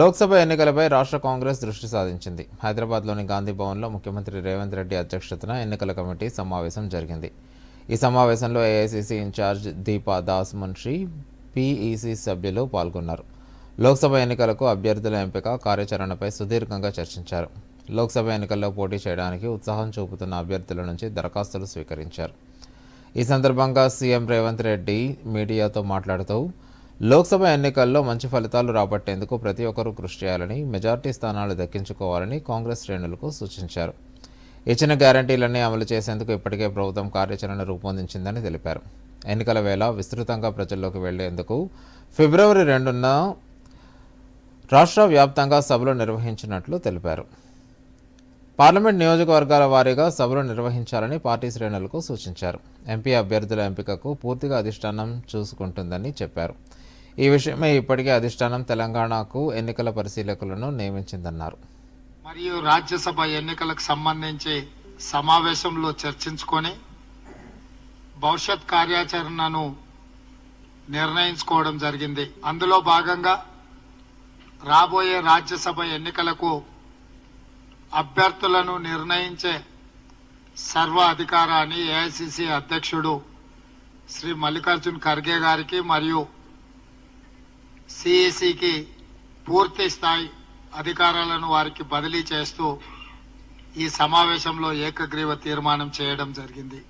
లోక్సభ ఎన్నికలపై రాష్ట్ర కాంగ్రెస్ దృష్టి సాధించింది. హైదరాబాద్లోని గాంధీ భవన్లో ముఖ్యమంత్రి రేవంత్ రెడ్డి అధ్యక్షతన ఎన్నికల కమిటీ సమావేశం జరిగింది. ఈ సమావేశంలో AICC in-charge Deepa Das Munshi PEC సభ్యులు పాల్గొన్నారు. లోక్సభ ఎన్నికలకు అభ్యర్థుల ఎంపిక కార్యాచరణపై సుదీర్ఘంగా చర్చించారు. లోక్సభ ఎన్నికల్లో పోటీ చేయడానికి ఉత్సాహం చూపుతున్న అభ్యర్థుల నుంచి దరఖాస్తులు స్వీకరించారు. ఈ సందర్భంగా సీఎం రేవంత్ రెడ్డి మీడియాతో మాట్లాడుతూ లోక్సభ ఎన్నికల్లో మంచి ఫలితాలు రాబట్టేందుకు ప్రతి ఒక్కరూ కృషి చేయాలని మెజార్టీ స్థానాలు దక్కించుకోవాలని కాంగ్రెస్ శ్రేణులకు సూచించారు. ఇచ్చిన గ్యారంటీలన్నీ అమలు చేసేందుకు ఇప్పటికే ప్రభుత్వం కార్యాచరణ రూపొందించిందని తెలిపారు. ఎన్నికల వేళ విస్తృతంగా ప్రజల్లోకి వెళ్ళేందుకు ఫిబ్రవరి రెండున రాష్ట్ర వ్యాప్తంగా సభలు నిర్వహించినట్లు తెలిపారు. పార్లమెంట్ నియోజకవర్గాల వారీగా సభలు నిర్వహించాలని పార్టీ శ్రేణులకు సూచించారు. ఎంపీ అభ్యర్థుల ఎంపికకు పూర్తిగా అధిష్టానం చూసుకుంటుందని చెప్పారు. ఈ విషయమై ఇప్పటికే అధిష్టానం తెలంగాణకు ఎన్నికల పరిశీలకులను నియమించిందన్నారు. మరియు రాజ్యసభ ఎన్నికలకు సంబంధించి సమావేశంలో చర్చించుకొని భవిష్యత్ కార్యాచరణను నిర్ణయించుకోవడం జరిగింది. అందులో భాగంగా రాబోయే రాజ్యసభ ఎన్నికలకు అభ్యర్థులను నిర్ణయించే సర్వ అధికారాన్ని ఏఐసిసి అధ్యక్షుడు శ్రీ మల్లికార్జున్ ఖర్గే గారికి మరియు సిఈసికి పూర్తి స్థాయి అధికారాలను వారికి బదిలీ చేస్తూ ఈ సమావేశంలో ఏకగ్రీవ తీర్మానం చేయడం జరిగింది.